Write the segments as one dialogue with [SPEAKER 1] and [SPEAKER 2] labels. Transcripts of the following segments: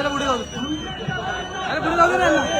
[SPEAKER 1] अरे
[SPEAKER 2] पुढे जाऊ दे ना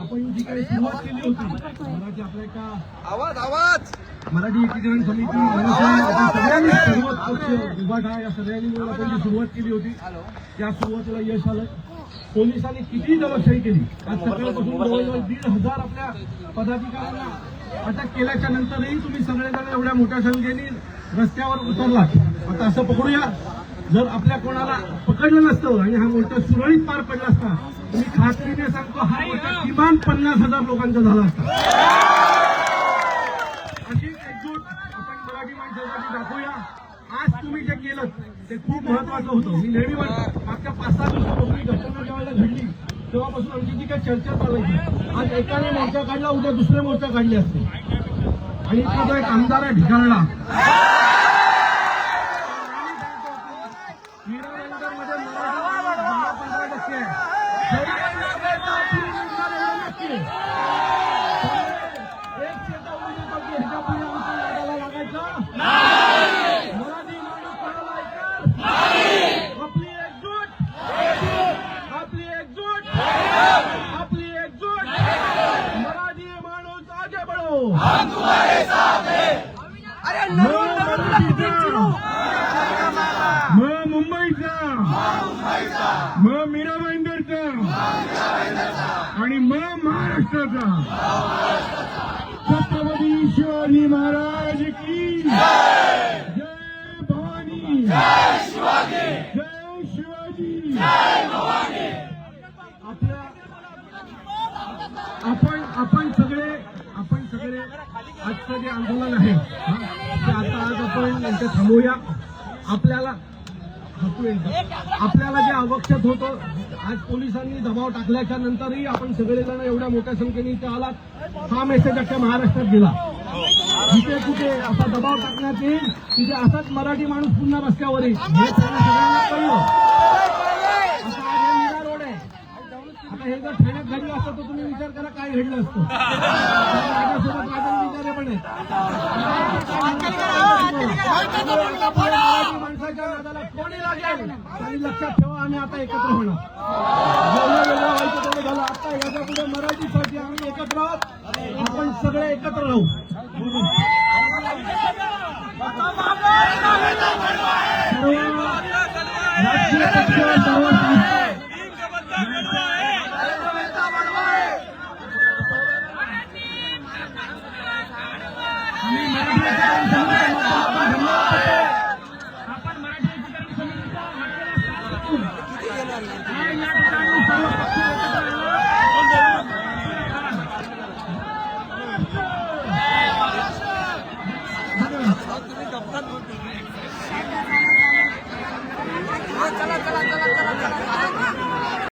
[SPEAKER 2] आपण जी काही सुरुवात केली होती मराठी आपल्या एका
[SPEAKER 1] आवाज आवाज!
[SPEAKER 2] मराठी एकीकरण समिती सगळ्यांनी सर्वच पक्ष या सगळ्यांनी मिळून आपण जी सुरुवात केली होती त्या सुरुवातीला यश आलं. पोलिसांनी किती दलशाही केली. आज सकाळपासून जवळजवळ दीड हजार आपल्या पदाधिकाऱ्यांना अटक केल्याच्या नंतरही तुम्ही सगळेजण एवढ्या मोठ्या संख्येने रस्त्यावर उतरलात. आता असं पकडूया. जर आपल्या कोणाला पकडलं नसतं आणि हा मोर्चा सुरळीत पार पडला असता तुम्ही खात्रीने सांगतो हा मोर्चा किमान पन्नास हजार लोकांचा झाला असता. अशी एकजूट आपण मराठी माणसासाठी दाखवूया. आज तुम्ही जे केलं ते खूप महत्वाचं होतं. मी नेहमी म्हणतो मागच्या पाच सहा दिवसापासून घटना ज्यावेळेला घडली तेव्हापासून आमची जी काही चर्चा चालायची आज एकाने मोर्चा काढला उद्या दुसरे मोर्चा काढले असते. आणि इथला जो एक आमदार आहे ढिगाळला मध्ये मराठी दहा पंधरा टक्के आहे जरी आपली निवडणार एवढं नक्की आहे. एक शेता उमेदवारी ह्याच्या पुढे आमच्या लागायला लागायचं मराठी माणूस कोणाला ऐकणार? आपली एकजूट आपली एकजूट आपली एकजूट मराठी माणूस आगे बढो
[SPEAKER 1] अरे
[SPEAKER 2] म मराठीचा म मुंबईचा. म मीरा भाईंदरचा आणि म महाराष्ट्राचा. छत्रपती शिवाजी महाराज की जय भवानी. जय शिवाजी. आपल्या आपण आपण सगळे आपण सगळे आजचं जे आंदोलन आहे ते आता आज आपण यांचं थांबूया. आपल्याला आपल्याला जे आवश्यक होतं आज पोलिसांनी दबाव टाकल्याच्या नंतरही आपण सगळेजण एवढ्या मोठ्या संख्येने इथे आलात हा मेसेज अख्ख्या महाराष्ट्रात गेला जिथे कुठे असा दबाव टाकण्यात येईल तिथे असाच मराठी माणूस पुन्हा रस्त्यावर येईल हे सगळ्यांना कळलं रोड आहे आता हे जर ठाण्यात घडलं असतं तर तुम्ही विचार करा काय घडलं असतं माझ्यासोबत माझ्या विचारे पण आहेत आणि लक्षात ठेवा आम्ही आता एकत्र होणार. झालं. आता याच्यापुढे मराठीसाठी आम्ही एकत्र आहोत. आपण सगळे एकत्र राहू. राष्ट्रीय पक्ष सर्व आम्ही ¡Ay, ya te